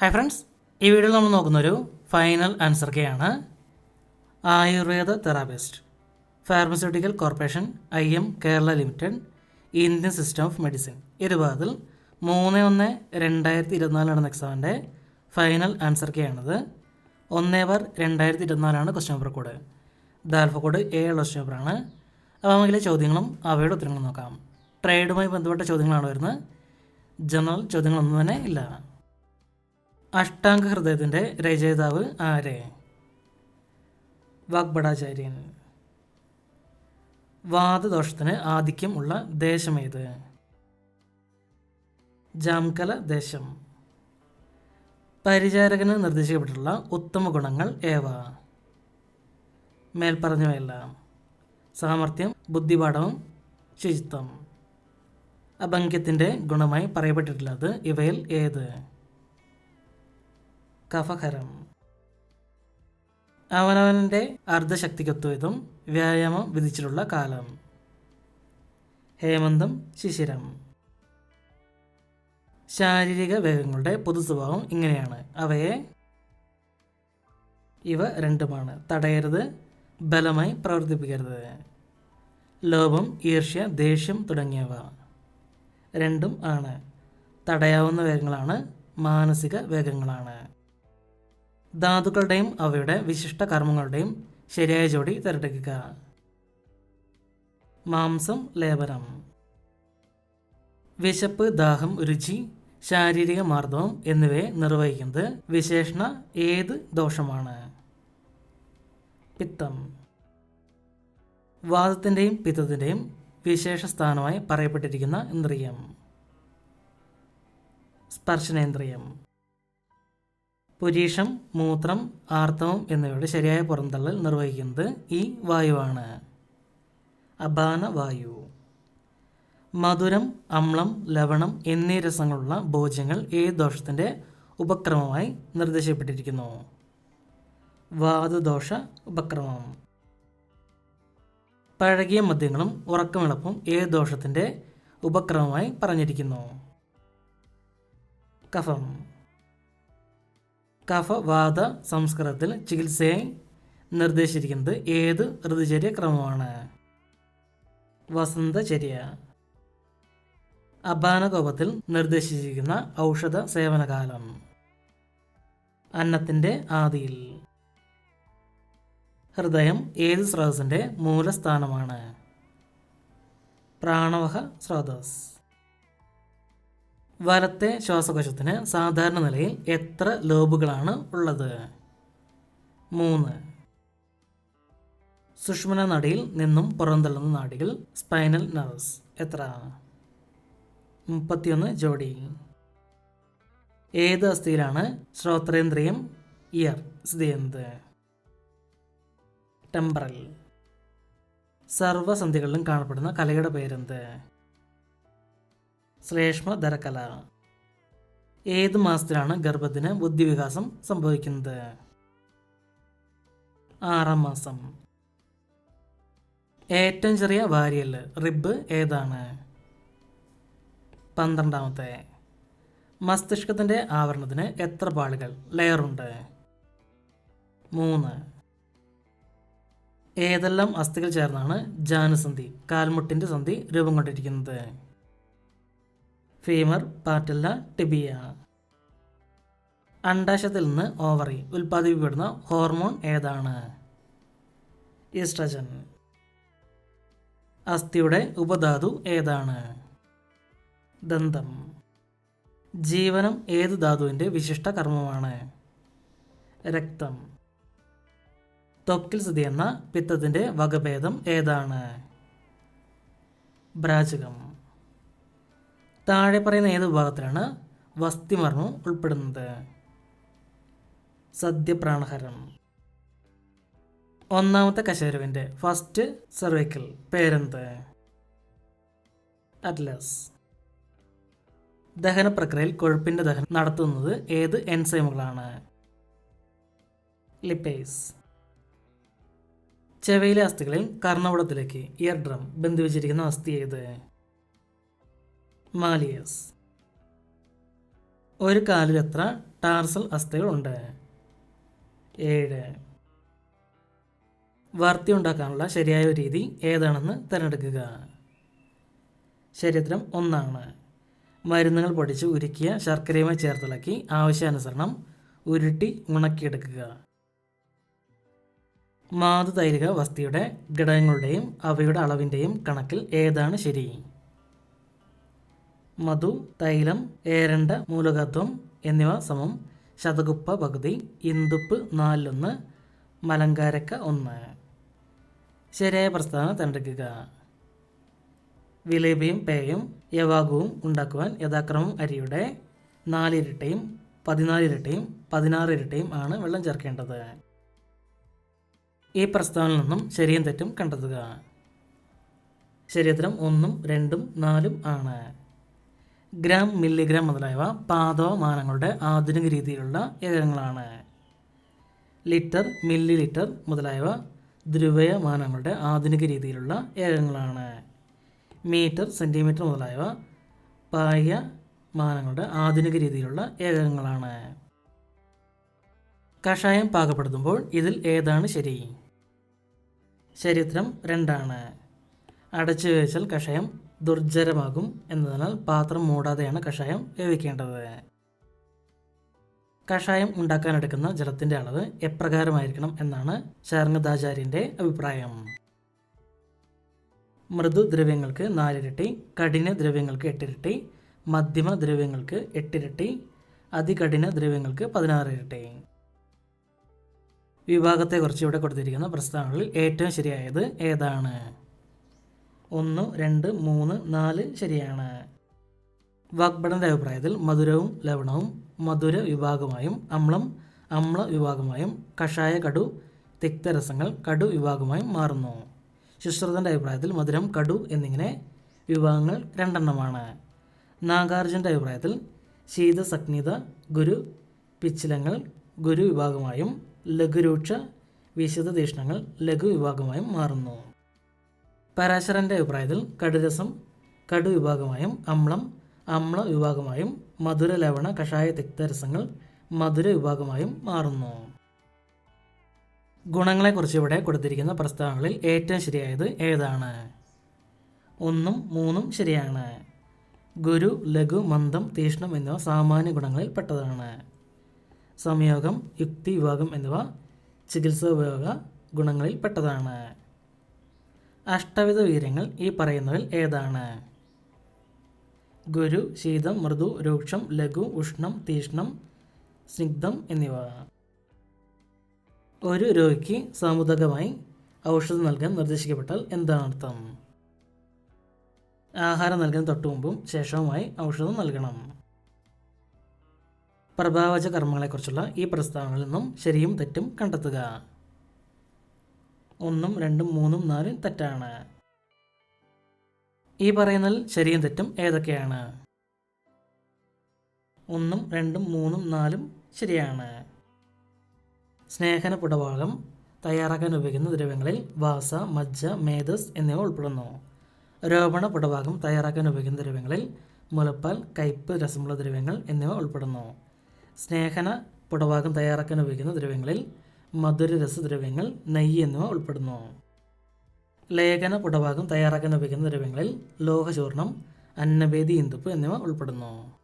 Hi friends ഈ വീഡിയോയിൽ നമ്മൾ നോക്കുന്നൊരു ഫൈനൽ ആൻസർ കെ ആണ് Ayurveda therapist pharmaceutical corporation I M Kerala limited Indian system of medicine ഇരുപതിൽ മൂന്ന് ഒന്ന് രണ്ടായിരത്തി ഇരുപത്തിനാല് നടന്ന എക്സാമിന്റെ ഫൈനൽ ആൻസർ കെ ആണത്. ഒന്നേ ബാർ രണ്ടായിരത്തി ഇരുപത്തിനാലാണ് ക്വസ്റ്റ്യൻ പേപ്പർ കോഡ് ദാൽഫ കോഡ് എ ഉള്ള ക്വസ്റ്റ്യൻ പേപ്പറാണ് അപ്പോൾ നമുക്കിലെ ചോദ്യങ്ങളും അവയുടെ ഉത്തരങ്ങളും നോക്കാം. ട്രേഡുമായി ബന്ധപ്പെട്ട ചോദ്യങ്ങളാണ് വരുന്നത്. ജനറൽ ചോദ്യങ്ങളൊന്നും തന്നെ ഇല്ല. അഷ്ടാംഗ ഹൃദയത്തിന്റെ രചയിതാവ് ആര്? വാഗ്ഭടാചാര്യൻ. വാദദോഷത്തിന് ആധിക്യം ഉള്ള ദേശമേത് ജാംകല ദേശം. പരിചാരകന് നിർദ്ദേശിക്കപ്പെട്ടിട്ടുള്ള ഉത്തമ ഗുണങ്ങൾ ഏവ? മേൽപ്പറഞ്ഞവയെല്ലാം. സാമർഥ്യം ബുദ്ധിപാഠവും ശുചിത്വം. അഭംഗ്യത്തിന്റെ ഗുണമായി പറയപ്പെട്ടിട്ടുള്ളത് ഇവയിൽ ഏത്? കഫഹരം അവനവന്റെ അർദ്ധശക്തിക്കൊത്തുവിധം വ്യായാമം വിധിച്ചിട്ടുള്ള കാലം. ഹേമന്തം ശിശിരം. ശാരീരിക വേഗങ്ങളുടെ പൊതു സ്വഭാവം ഇങ്ങനെയാണ്. അവയെ ഇവ രണ്ടുമാണ്. തടയരുത് ബലമായി പ്രവർത്തിപ്പിക്കരുത്. ലോഭം ഈർഷ്യ ദേഷ്യം തുടങ്ങിയവ രണ്ടും ആണ്. തടയാവുന്ന വേഗങ്ങളാണ് മാനസിക വേഗങ്ങളാണ്. ധാതുക്കളുടെയും അവയുടെ വിശിഷ്ട കർമ്മങ്ങളുടെയും ശരിയായ ജോഡി തിരഞ്ഞെടുക്കുക മാംസം ലേപനം. വിശപ്പ് ദാഹം രുചി ശാരീരിക മാർദ്ദവം എന്നിവയെ നിർവഹിക്കുന്നത് വിശേഷണ ഏത് ദോഷമാണ്? പിത്തം. വാദത്തിന്റെയും പിത്തത്തിന്റെയും വിശേഷ സ്ഥാനമായി പറയപ്പെട്ടിരിക്കുന്ന ഇന്ദ്രിയം. സ്പർശനേന്ദ്രിയം. പുരീഷം മൂത്രം ആർത്തവം എന്നിവയുടെ ശരിയായ പുറന്തള്ളൽ നിർവഹിക്കുന്നത് ഈ വായുവാണ്. അപാന വായു. മധുരം അമ്ലം ലവണം എന്നീ രസങ്ങളുള്ള ഭോജ്യങ്ങൾ ഏ ദോഷത്തിന്റെ ഉപക്രമമായി നിർദ്ദേശിക്കപ്പെട്ടിരിക്കുന്നു വാതുദോഷ ഉപക്രമം. പഴകിയ മദ്യങ്ങളും ഉറക്കമിളപ്പും ഏ ദോഷത്തിന്റെ ഉപക്രമമായി പറഞ്ഞിരിക്കുന്നു. കഫം. കഫവാദ സംസ്കൃതത്തിൽ ചികിത്സയെ നിർദ്ദേശിച്ചിരിക്കുന്നത് ഏത് ഋതുചര്യ ക്രമമാണ് വസന്തചര്യ. അപാനകോപത്തിൽ നിർദ്ദേശിച്ചിരിക്കുന്ന ഔഷധ സേവനകാലം. അന്നത്തിന്റെ ആദിയിൽ. ഹൃദയം ഏത് സ്രോതസ്സിന്റെ മൂലസ്ഥാനമാണ്? പ്രാണവഹ സ്രോതസ്. വലത്തെ ശ്വാസകോശത്തിന് സാധാരണ നിലയിൽ എത്ര ലോബുകളാണ് ഉള്ളത്? മൂന്ന്. സുഷ്മന നടിയിൽ നിന്നും പുറന്തള്ളുന്ന നാടികൾ സ്പൈനൽ നർവ്സ്. എത്ര? മുപ്പത്തിയൊന്ന് ജോഡി. ഏത് അസ്ഥിയിലാണ് ശ്രോത്രേന്ദ്രിയം ഇയർ സ്ഥിതി ചെയ്യുന്നത് ടെമ്പറൽ. സർവസന്ധികളിലും കാണപ്പെടുന്ന കലയുടെ പേരെന്ത്? ശ്ലേഷ്മ ധരക്കല ഏത് മാസത്തിലാണ് ഗർഭത്തിന് ബുദ്ധിവികാസം സംഭവിക്കുന്നത്? ആറാം മാസം. ഏറ്റവും ചെറിയ വാരിയൽ റിബ് ഏതാണ്? പന്ത്രണ്ടാമത്തെ. മസ്തിഷ്കത്തിന്റെ ആവരണത്തിന് എത്ര പാളികൾ ലെയറുണ്ട് മൂന്ന്. ഏതെല്ലാം അസ്ഥികൾ ചേർന്നാണ് ജാനുസന്ധി കാൽമുട്ടിന്റെ സന്ധി രൂപം കൊണ്ടിരിക്കുന്നത്? Femur patella tibia. അണ്ടാശത്തിൽ നിന്ന് ഓവറി ഉൽപ്പാദിപ്പിക്കപ്പെടുന്ന ഹോർമോൺ ഏതാണ്? ഈസ്ട്രജൻ. അസ്ഥിയുടെ ഉപധാതു ഏതാണ്? ദന്തം. ജീവനം ഏത് ധാതുവിന്റെ വിശിഷ്ട കർമ്മമാണ്? രക്തം. ത്വക്കിൽ സ്ഥിതി എന്ന പിത്തത്തിന്റെ വകഭേദം ഏതാണ്? ബ്രാജകം താഴെ പറയുന്ന ഏത് വിഭാഗത്തിലാണ് വസ്തിമർമ്മം ഉൾപ്പെടുന്നത്? സദ്യപ്രാണഹരം. ഒന്നാമത്തെ കശേരുവിന്റെ ഫസ്റ്റ് സർവൈക്കൽ പേരെന്ത്? അറ്റ്ലസ് ദഹന പ്രക്രിയയിൽ കൊഴുപ്പിന്റെ ദഹനം നടത്തുന്നത് ഏത് എൻസൈമുകളാണ് ലിപ്പേസ് ചെവയിലെ അസ്ഥികളിൽ കർണവടത്തിലേക്ക് ഇയർ ഡ്രം ബന്ധിപ്പിച്ചിരിക്കുന്ന അസ്ഥി ഏത്? മാലിയസ്. ഒരു കാലിൽ എത്ര ടാർസൽ അസ്ഥികളുണ്ട്? ഏഴ്. വർത്തി ഉണ്ടാക്കാനുള്ള ശരിയായ രീതി ഏതാണെന്ന് തിരഞ്ഞെടുക്കുക. ശരീരം ഒന്നാണ്. മരുന്നുകൾ പൊടിച്ച് ഉരുക്കിയ ശർക്കരയുമായി ചേർത്തിളക്കി ആവശ്യാനുസരണം ഉരുട്ടി ഉണക്കിയെടുക്കുക. മാതൃതൈരിക വസ്തിയുടെ ഘടകങ്ങളുടെയും അവയുടെ അളവിന്റെയും കണക്കിൽ ഏതാണ് ശരി? മധു തൈലം ഏരണ്ട മൂലകത്വം എന്നിവ സമം. ശതകുപ്പ പകുതി ഇന്ദുപ്പ് നാലിലൊന്ന് മലങ്കാരക്ക ഒന്ന്. ശരിയായ പ്രസ്താവന തിരഞ്ഞെടുക്കുക വിലേബിയും പേയും യവാഗുവും ഉണ്ടാക്കുവാൻ യഥാക്രമം അരിയുടെ നാലിരട്ടയും പതിനാലിരട്ടയും പതിനാറിരട്ടയും ആണ് വെള്ളം ചേർക്കേണ്ടത്. ഈ പ്രസ്താവനയിൽ നിന്നും ശരിയും തെറ്റും കണ്ടെത്തുക. ശരീരത്തിലും ഒന്നും രണ്ടും നാലും ആണ്. ഗ്രാം മില്ലിഗ്രാം മുതലായവ പാതോ മാനങ്ങളുടെ ആധുനിക രീതിയിലുള്ള ഏകങ്ങളാണ്. ലിറ്റർ മില്ലി ലിറ്റർ മുതലായവ ധ്രുവയ മാനങ്ങളുടെ ആധുനിക രീതിയിലുള്ള ഏകങ്ങളാണ്. മീറ്റർ സെന്റിമീറ്റർ മുതലായവ പായ മാനങ്ങളുടെ ആധുനിക രീതിയിലുള്ള ഏകങ്ങളാണ്. കഷായം പാകപ്പെടുത്തുമ്പോൾ ഇതിൽ ഏതാണ് ശരി? ചരിത്രം രണ്ടാണ്. അടച്ചു വെച്ചാൽ കഷായം ദുർജരമാകും എന്നതിനാൽ പാത്രം മൂടാതെയാണ് കഷായം വേവിക്കേണ്ടത്. കഷായം ഉണ്ടാക്കാനെടുക്കുന്ന ജലത്തിന്റെ അളവ് എപ്രകാരമായിരിക്കണം എന്നാണ് ശാർങ്ങദാചാര്യന്റെ അഭിപ്രായം. മൃദു ദ്രവ്യങ്ങൾക്ക് നാലിരട്ടി കഠിന ദ്രവ്യങ്ങൾക്ക് എട്ടിരട്ടി മധ്യമ ദ്രവ്യങ്ങൾക്ക് എട്ടിരട്ടി അതികഠിന ദ്രവ്യങ്ങൾക്ക് പതിനാറ് ഇരട്ടി വിഭാഗത്തെക്കുറിച്ച് ഇവിടെ കൊടുത്തിരിക്കുന്ന പ്രസ്താവനകളിൽ ഏറ്റവും ശരിയായത് ഏതാണ്? ഒന്ന് രണ്ട് മൂന്ന് നാല് ശരിയാണ്. വാഗ്ഭടന്റെ അഭിപ്രായത്തിൽ മധുരവും ലവണവും മധുര വിഭാഗമായും അമ്ലം അമ്ല വിഭാഗമായും കഷായ കടു തിക്തരസങ്ങൾ കടു വിഭാഗമായും മാറുന്നു. ശുശ്രുതന്റെ അഭിപ്രായത്തിൽ മധുരം കടു എന്നിങ്ങനെ വിഭാഗങ്ങൾ രണ്ടെണ്ണമാണ്. നാഗാർജുന്റെ അഭിപ്രായത്തിൽ ശീതസഗ്നിത ഗുരു പിച്ചിലങ്ങൾ ഗുരു വിഭാഗമായും ലഘുരൂക്ഷ വിശദ തീഷ്ണങ്ങൾ ലഘു വിഭാഗമായും മാറുന്നു. പരാശരന്റെ അഭിപ്രായത്തിൽ കടുരസം കടു വിഭാഗമായും അമ്ലം അമ്ല വിഭാഗമായും മധുര ലവണ കഷായ തിക്തരസങ്ങൾ മധുര വിഭാഗമായും മാറുന്നു. ഗുണങ്ങളെക്കുറിച്ച് ഇവിടെ കൊടുത്തിരിക്കുന്ന പ്രസ്താവനകളിൽ ഏറ്റവും ശരിയായത് ഏതാണ്? ഒന്നും മൂന്നും ശരിയാണ്. ഗുരു ലഘു മന്ദം തീഷ്ണം എന്നിവ സാമാന്യ ഗുണങ്ങളിൽ പെട്ടതാണ്. സംയോഗം യുക്തി വിഭാഗം എന്നിവ ചികിത്സാ ഉപയോഗ ഗുണങ്ങളിൽ പെട്ടതാണ്. അഷ്ടവിധ വീര്യങ്ങൾ ഈ പറയുന്നതിൽ ഏതാണ്? ഗുരു ശീതം മൃദു രൂക്ഷം ലഘു ഉഷ്ണം തീഷ്ണം സ്നിഗ്ധം എന്നിവ. ഒരു രോഗിക്ക് സാമുദകമായി ഔഷധം നൽകാൻ നിർദ്ദേശിക്കപ്പെട്ടാൽ എന്താണ് അർത്ഥം? ആഹാരം നൽകാൻ തൊട്ടു മുമ്പും ശേഷവുമായി ഔഷധം നൽകണം. പ്രഭാവച കർമ്മങ്ങളെക്കുറിച്ചുള്ള ഈ പ്രസ്താവനകളിൽ നിന്നും ശരിയും തെറ്റും കണ്ടെത്തുക. ഒന്നും രണ്ടും മൂന്നും നാലും തെറ്റാണ്. ഈ പറയുന്നതിൽ ശരിയും തെറ്റും ഏതൊക്കെയാണ്? ഒന്നും രണ്ടും മൂന്നും നാലും ശരിയാണ്. സ്നേഹന പുടഭാഗം തയ്യാറാക്കാൻ ഉപയോഗിക്കുന്ന ദ്രവ്യങ്ങളിൽ വാസ മജ്ജ മേധസ് എന്നിവ ഉൾപ്പെടുന്നു. രോപണ പുടഭാഗം തയ്യാറാക്കാൻ ഉപയോഗിക്കുന്ന ദ്രവ്യങ്ങളിൽ മുലപ്പാൽ കയ്പ് രസമുള്ള ദ്രവ്യങ്ങൾ എന്നിവ ഉൾപ്പെടുന്നു. സ്നേഹന പുടഭാഗം തയ്യാറാക്കാൻ ഉപയോഗിക്കുന്ന ദ്രവ്യങ്ങളിൽ മധുര രസദ്രവ്യങ്ങൾ നെയ്യ് എന്നിവ ഉൾപ്പെടുന്നു. ലേഖന പുടഭാഗം തയ്യാറാക്കാൻ ഉപയോഗിക്കുന്ന ദ്രവ്യങ്ങളിൽ ലോഹചൂർണം അന്നഭേദി ഇന്ദുപ്പ് എന്നിവ ഉൾപ്പെടുന്നു.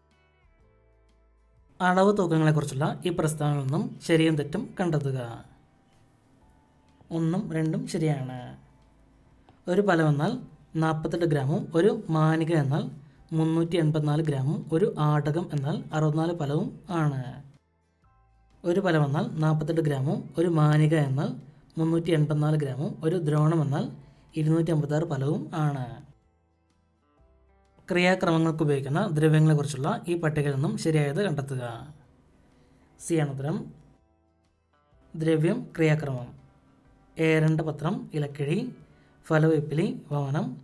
അളവ് തൂക്കങ്ങളെക്കുറിച്ചുള്ള ഈ പ്രസ്താവനയിൽ നിന്നും ശരിയും തെറ്റും കണ്ടെത്തുക. ഒന്നും രണ്ടും ശരിയാണ്. ഒരു ഫലം എന്നാൽ നാൽപ്പത്തെട്ട് ഗ്രാമും ഒരു മാനിക എന്നാൽ മുന്നൂറ്റി എൺപത്തിനാല് ഗ്രാമും ഒരു ആടകം എന്നാൽ അറുപത്തിനാല് ഫലവും ആണ്. ഒരു ഫലം എന്നാൽ നാൽപ്പത്തെട്ട് ഗ്രാമും ഒരു മാനിക എന്നാൽ മുന്നൂറ്റി എൺപത്തിനാല് ഗ്രാമും ഒരു ദ്രോണം എന്നാൽ ഇരുന്നൂറ്റി അമ്പത്താറ് ഫലവും ആണ്. ക്രിയാക്രമങ്ങൾക്ക് ഉപയോഗിക്കുന്ന ദ്രവ്യങ്ങളെക്കുറിച്ചുള്ള ഈ പട്ടികയിൽ നിന്നും ശരിയായത് കണ്ടെത്തുക. സി ഉത്തരം. ദ്രവ്യം ക്രിയാക്രമം. ഏരണ്ട പത്രം ഇലക്കിഴി ഫലവെപ്പിലി വമനം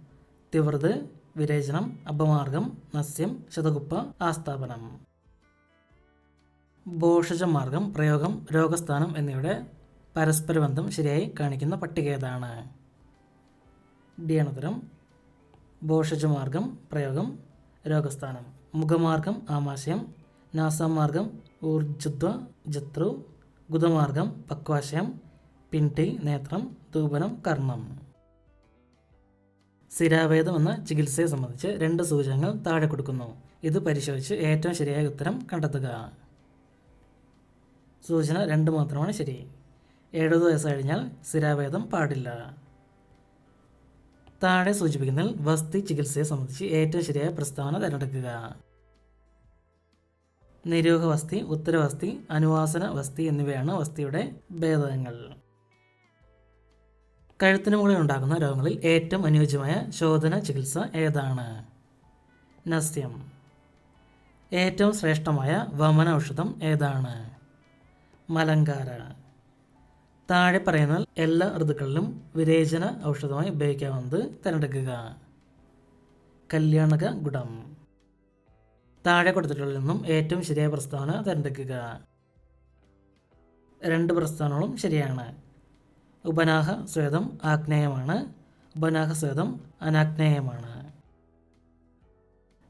തിവൃത് വിരേചനം അപമാർഗം നസ്യം ശതകുപ്പ ആസ്ഥാപനം. ഭോഷജമാർഗം പ്രയോഗം രോഗസ്ഥാനം എന്നിവയുടെ പരസ്പര ബന്ധം ശരിയായി കാണിക്കുന്ന പട്ടിക ഏതാണ്? ഡി ആണ് ഉത്തരം. ഭോഷജമാർഗം പ്രയോഗം രോഗസ്ഥാനം. മുഖമാർഗം ആമാശയം. നാസാമാർഗം ഊർജത്വ ജത്രു. ഗുദമാർഗം പക്വാശയം. പിൻടി നേത്രം. ധൂപനം കർണം സ്ഥിരാവേദം എന്ന ചികിത്സയെ സംബന്ധിച്ച് രണ്ട് സൂചകങ്ങൾ താഴെ കൊടുക്കുന്നു. ഇത് പരിശോധിച്ച് ഏറ്റവും ശരിയായ ഉത്തരം കണ്ടെത്തുക. സൂചന രണ്ട് മാത്രമാണ് ശരി. എഴുപത് വയസ്സ് കഴിഞ്ഞാൽ സ്ഥിരാവേദം പാടില്ല. താഴെ സൂചിപ്പിക്കുന്നതിൽ വസ്തി ചികിത്സയെ സംബന്ധിച്ച് ഏറ്റവും ശരിയായ പ്രസ്താവന തിരഞ്ഞെടുക്കുക. നിരൂഹ വസ്തി ഉത്തരവസ്തി അനുവാസന വസ്തി എന്നിവയാണ് വസ്തിയുടെ ഭേദങ്ങൾ. കഴുത്തിന് മുകളിൽ ഉണ്ടാകുന്ന രോഗങ്ങളിൽ ഏറ്റവും അനുയോജ്യമായ ശോധന ചികിത്സ ഏതാണ്? നസ്യം. ഏറ്റവും ശ്രേഷ്ഠമായ വമന ഔഷധം ഏതാണ്? മലങ്കാര താഴെ പറയുന്ന എല്ലാ ഋതുക്കളിലും വിരേചന ഔഷധമായി ഉപയോഗിക്കാവുന്നത് തിരഞ്ഞെടുക്കുക. കല്യാണക ഗുണം താഴെ കൊടുത്തിട്ടുള്ളതിൽ നിന്നും ഏറ്റവും ശരിയായ പ്രസ്താവന തിരഞ്ഞെടുക്കുക. രണ്ട് പ്രസ്താവനകളും ശരിയാണ്. ഉപനാഹ സ്വേദം ആഗ്നേയമാണ്. ഉപനാഹ സ്വേദം അനാഗ്നേയമാണ്.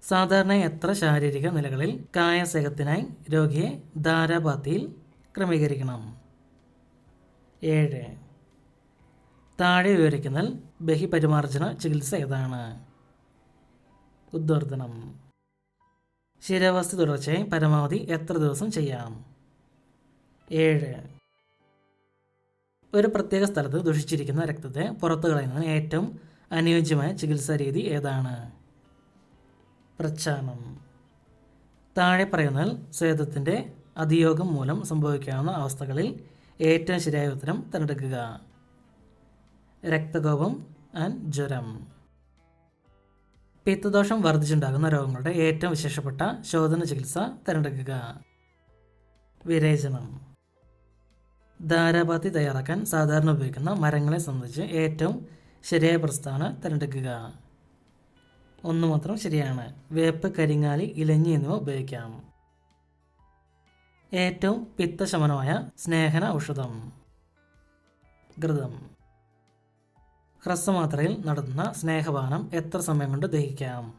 സാധാരണ എത്ര ശാരീരിക നിലകളിൽ കായസേകത്തിനായി രോഗിയെ ധാരാപാത്തിയിൽ ക്രമീകരിക്കണം. ഏഴ്. താഴെ വിവരിക്കുന്നതിൽ ബഹിപരിമാർജന ചികിത്സ ഏതാണ്? ഉദ്വർദ്ധനം ശിരവസ്തു തുടർച്ചയായി പരമാവധി എത്ര ദിവസം ചെയ്യാം? ഏഴ്. ഒരു പ്രത്യേക സ്ഥലത്ത് ദുഷിച്ചിരിക്കുന്ന രക്തത്തെ പുറത്തു കളയുന്നതിന് ഏറ്റവും അനുയോജ്യമായ ചികിത്സാ രീതി ഏതാണ്? പ്രച്ഛാനം താഴെ പറയുന്നതിൽ സ്വേദത്തിന്റെ അതിയോഗം മൂലം സംഭവിക്കാവുന്ന അവസ്ഥകളിൽ ഏറ്റവും ശരിയായ ഉത്തരം തിരഞ്ഞെടുക്കുക. രക്തകോപം ആൻഡ് ജ്വരം. പിത്തദോഷം വർദ്ധിച്ചുണ്ടാകുന്ന രോഗങ്ങളുടെ ഏറ്റവും വിശേഷപ്പെട്ട ശോധന ചികിത്സ തിരഞ്ഞെടുക്കുക. വിരേചനം. ധാരാപാത്തി തയ്യാറാക്കാൻ സാധാരണ ഉപയോഗിക്കുന്ന മരങ്ങളെ സംബന്ധിച്ച് ഏറ്റവും ശരിയായ പ്രസ്താവന തിരഞ്ഞെടുക്കുക. ഒന്ന് മാത്രം ശരിയാണ്. വേപ്പ് കരിങ്ങാലി ഇലഞ്ഞി എന്നിവ ഉപയോഗിക്കാം. ഏറ്റവും പിത്തശമനമായ സ്നേഹന ഔഷധം. ഘൃതം. ഹ്രസ്വമാത്രയിൽ നടത്തുന്ന സ്നേഹപാനം എത്ര സമയം കൊണ്ട് ദഹിക്കാം?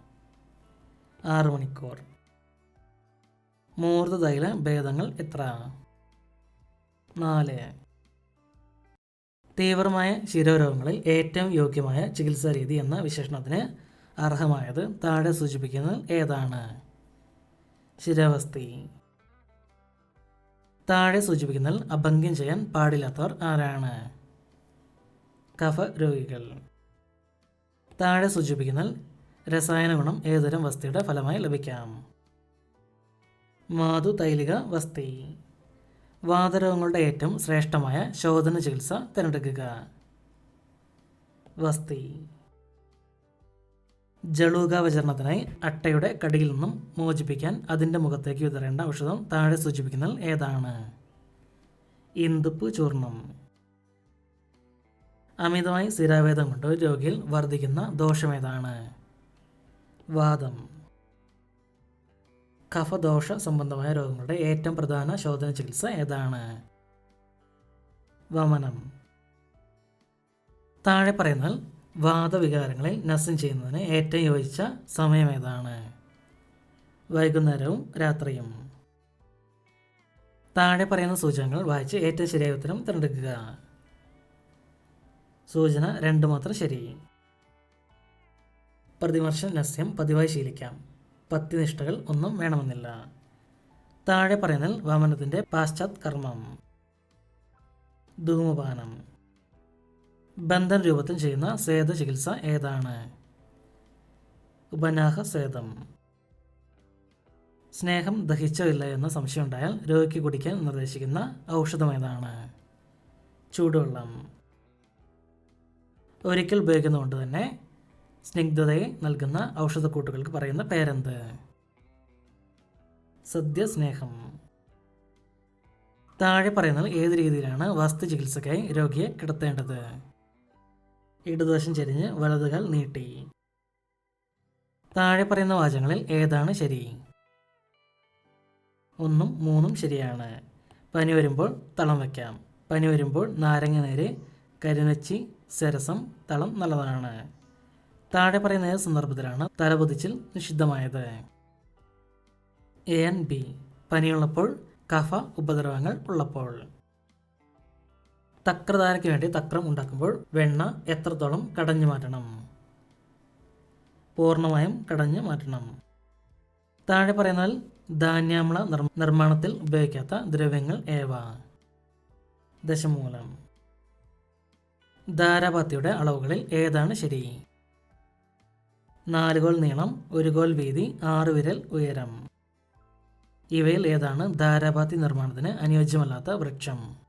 ആറ് മണിക്കൂർ. മൂർദ്ധതൈല ഭേദങ്ങൾ എത്ര? നാല്. തീവ്രമായ ശിരോരോഗങ്ങളിൽ ഏറ്റവും യോഗ്യമായ ചികിത്സാ രീതി എന്ന വിശേഷണത്തിന് അർഹമായത് താഴെ സൂചിപ്പിക്കുന്നത് ഏതാണ്? ശിരവസ്തി. താഴെ സൂചിപ്പിക്കുന്നതിൽ അഭംഗ്യം ചെയ്യാൻ പാടില്ലാത്തവർ ആരാണ്? കഫ രോഗികൾ. താഴെ സൂചിപ്പിക്കുന്നതിൽ രസായന ഗുണം ഏതുതരം വസ്തിയുടെ ഫലമായി ലഭിക്കാം? മാതു തൈലിക വസ്തി. വാതരോഗങ്ങളുടെ ഏറ്റവും ശ്രേഷ്ഠമായ ശോധന ചികിത്സ തിരഞ്ഞെടുക്കുക. വസ്തി. ജളൂകാവചരണത്തിനായി അട്ടയുടെ കടിയിൽ നിന്നും മോചിപ്പിക്കാൻ അതിന്റെ മുഖത്തേക്ക് വിതറേണ്ട ഔഷധം താഴെ സൂചിപ്പിക്കുന്നത് ഏതാണ്? ഇന്ദുപ്പ് ചൂർണം അമിതമായി സ്ഥിരാവേദം കൊണ്ട് രോഗിയിൽ വർദ്ധിക്കുന്ന ദോഷമേതാണ് വാദം. കഫദോഷ സംബന്ധമായ രോഗങ്ങളുടെ ഏറ്റവും പ്രധാന ശോധന ചികിത്സ ഏതാണ്? വമനം. താഴെ പറയുന്നാൽ വാദവികാരങ്ങളിൽ നസം ചെയ്യുന്നതിന് ഏറ്റവും യോജിച്ച സമയം ഏതാണ്? വൈകുന്നേരവും രാത്രിയും. താഴെ പറയുന്ന സൂചനകൾ വായിച്ച് ഏറ്റവും ശരിയായ ഉത്തരം തിരഞ്ഞെടുക്കുക. സൂചന രണ്ട് മാത്രം ശരി. പ്രതിവർഷ നസ്യം പതിവായി ശീലിക്കാം. പത്യനിഷ്ഠകൾ ഒന്നും വേണമെന്നില്ല. താഴെ പറയുന്നതിൽ വമനത്തിന്റെ പാശ്ചാത് കർമ്മം. ധൂമപാനം. ബന്ധൻ രൂപത്തിൽ ചെയ്യുന്ന സേത ചികിത്സ ഏതാണ്? ഉപനാഹ സേതം. സ്നേഹം ദഹിച്ചോ ഇല്ല എന്ന സംശയമുണ്ടായാൽ രോഗിക്ക് കുടിക്കാൻ നിർദ്ദേശിക്കുന്ന ഔഷധം ഏതാണ്? ചൂടുവെള്ളം. ഒരിക്കൽ ഉപയോഗിക്കുന്നതുകൊണ്ട് തന്നെ സ്നിഗ്ധതയെ നൽകുന്ന ഔഷധക്കൂട്ടുകൾക്ക് പറയുന്ന പേരെന്ത്? സദ്യസ്നേഹം. താഴെ പറയുന്നത് ഏത് രീതിയിലാണ് വസ്തു ചികിത്സയ്ക്കായി രോഗിയെ കിടത്തേണ്ടത്? ഇടതുവശം ചെരിഞ്ഞ് വലതുകാൽ നീട്ടി. താഴെ പറയുന്ന വാചകങ്ങളിൽ ഏതാണ് ശരി? ഒന്നും മൂന്നും ശരിയാണ്. പനി വരുമ്പോൾ തളം വയ്ക്കാം. പനി വരുമ്പോൾ നാരങ്ങ നേര് കരിനച്ചി സരസം തളം നല്ലതാണ്. താഴെ പറയുന്ന ഏത് സന്ദർഭത്തിലാണ് തലപൊതിച്ചിൽ നിഷിദ്ധമായത്? A and B. പനിയുള്ളപ്പോൾ കഫ ഉപദ്രവങ്ങൾ ഉള്ളപ്പോൾ. തക്രധാരയ്ക്ക് വേണ്ടി തക്രം ഉണ്ടാക്കുമ്പോൾ വെണ്ണ എത്രത്തോളം കടഞ്ഞു മാറ്റണം? പൂർണമായും കടഞ്ഞു മാറ്റണം. താഴെ പറയുന്നാൽ ധാന്യാമ്ല നിർ- നിർമ്മാണത്തിൽ ഉപയോഗിക്കാത്ത ദ്രവ്യങ്ങൾ ഏവ? ദശമൂലം. ധാരാപാത്തിയുടെ അളവുകളിൽ ഏതാണ് ശരി? നാല് ഗോൾ നീളം ഒരു കോൽ വീതി ആറ് വിരൽ ഉയരം. ഇവയിൽ ഏതാണ് ധാരാപാത്തി നിർമ്മാണത്തിന് അനുയോജ്യമല്ലാത്ത വൃക്ഷം?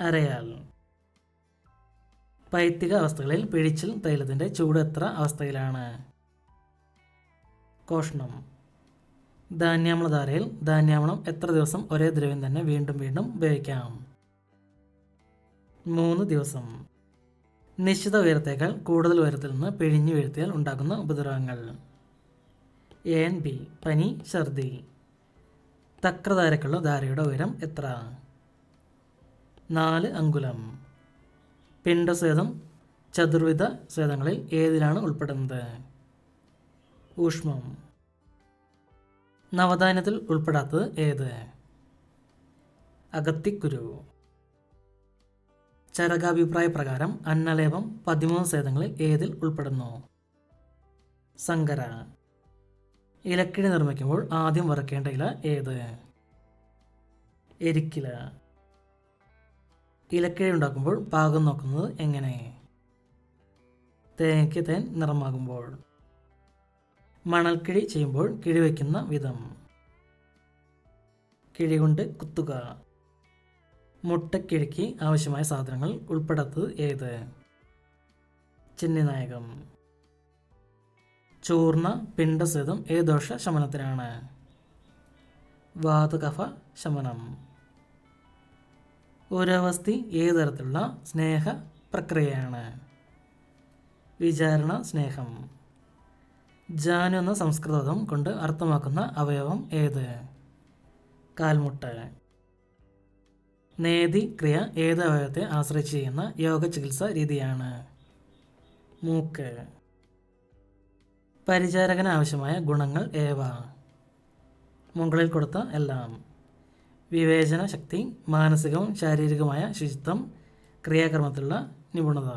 അരയാൽ പൈത്തിക അവസ്ഥകളിൽ പിഴിച്ചിൽ തൈലത്തിന്റെ ചൂട് എത്ര അവസ്ഥയിലാണ്? കോഷ്ണം. ധാന്യാമ്ലധാരയിൽ ധാന്യാമ്ലം എത്ര ദിവസം ഒരേ ദ്രവ്യം തന്നെ വീണ്ടും വീണ്ടും ഉപയോഗിക്കാം? മൂന്ന് ദിവസം. നിശ്ചിത ഉയരത്തേക്കാൾ കൂടുതൽ ഉയരത്തിൽ നിന്ന് പിഴിഞ്ഞു വീഴ്ത്തിയാൽ ഉണ്ടാകുന്ന ഉപദ്രവങ്ങൾ. എ എൻ ബി പനി ഛർദി. തക്രധാരക്കുള്ള ധാരയുടെ ഉയരം എത്ര? നാല് അങ്കുലം. പിണ്ടസ്വേദം ചതുർവിധ സ്വേദങ്ങളിൽ ഏതിലാണ് ഉൾപ്പെടുന്നത്? ഊഷ്മം. നവധാന്യത്തിൽ ഉൾപ്പെടാത്തത് ഏത്? അഗത്തിക്കുരു. ചരകാഭിപ്രായ പ്രകാരം അന്നലേപം പതിമൂന്ന് സേതങ്ങളിൽ ഏതിൽ ഉൾപ്പെടുന്നു? സങ്കര. ഇലക്കിഴി നിർമ്മിക്കുമ്പോൾ ആദ്യം വറക്കേണ്ട ഇല ഏത്? എരിക്കില. ഇലക്കിഴി ഉണ്ടാക്കുമ്പോൾ പാകം നോക്കുന്നത് എങ്ങനെ? തേങ്ങയ്ക്ക് തേൻ നിറമാകുമ്പോൾ. മണൽക്കിഴി ചെയ്യുമ്പോൾ കിഴി വയ്ക്കുന്ന വിധം. കിഴി കൊണ്ട് കുത്തുക. മുട്ടക്കിഴിക്ക് ആവശ്യമായ സാധനങ്ങൾ ഉൾപ്പെടാത്തത് ഏത്? ചിന്നിനായകം. ചൂർണ പിണ്ടസേതം ഏ ദോഷ ശമനത്തിനാണ്. വാതകഫ ശമനം. ഒരവസ്ഥി ഏത് തരത്തിലുള്ള സ്നേഹ പ്രക്രിയയാണ്? വിചാരണ സ്നേഹം. ജാനു എന്ന സംസ്കൃതം കൊണ്ട് അർത്ഥമാക്കുന്ന അവയവം ഏത്? കാൽമുട്ട്. നേതി ക്രിയ ഏത് അവയവത്തെ ആശ്രയിച്ച് ചെയ്യുന്ന യോഗ ചികിത്സ രീതിയാണ്? മൂക്ക്. പരിചാരകന് ആവശ്യമായ ഗുണങ്ങൾ ഏവ? മുകളിൽ കൊടുത്ത എല്ലാം. വിവേചന ശക്തി മാനസികവും ശാരീരികവുമായ ശുചിത്വം ക്രിയാകർമ്മത്തിലുള്ള നിപുണത.